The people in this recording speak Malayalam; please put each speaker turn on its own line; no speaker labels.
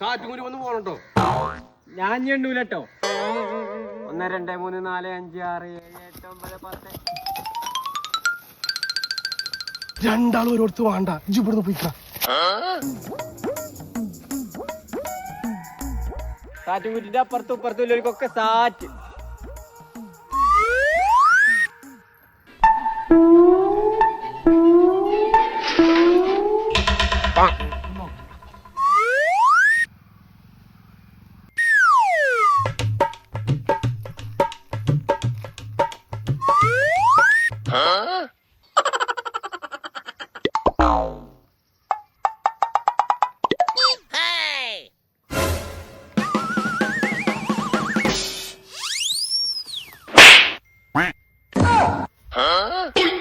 സാറ്റും വന്ന് ഒന്ന് പോണട്ടോ
ഞാൻ ഞണ്ടൂലട്ടോ ഒന്ന് രണ്ട് മൂന്ന് നാല് അഞ്ച് ആറ് ഏഴ് എട്ട് ഒമ്പത് പത്ത് രണ്ടാളും ഒരിടത്ത് വേണ്ട ഇജ്ജ് ഇവിടുന്ന് പോയിക്കാം സാറ്റ് കുറ്റിന്റെ അപ്പുറത്തും ഇപ്പുറത്തും ഇല്ലവർക്കൊക്കെ സാറ്റ് Bonk.
Huh? Hey! Huh?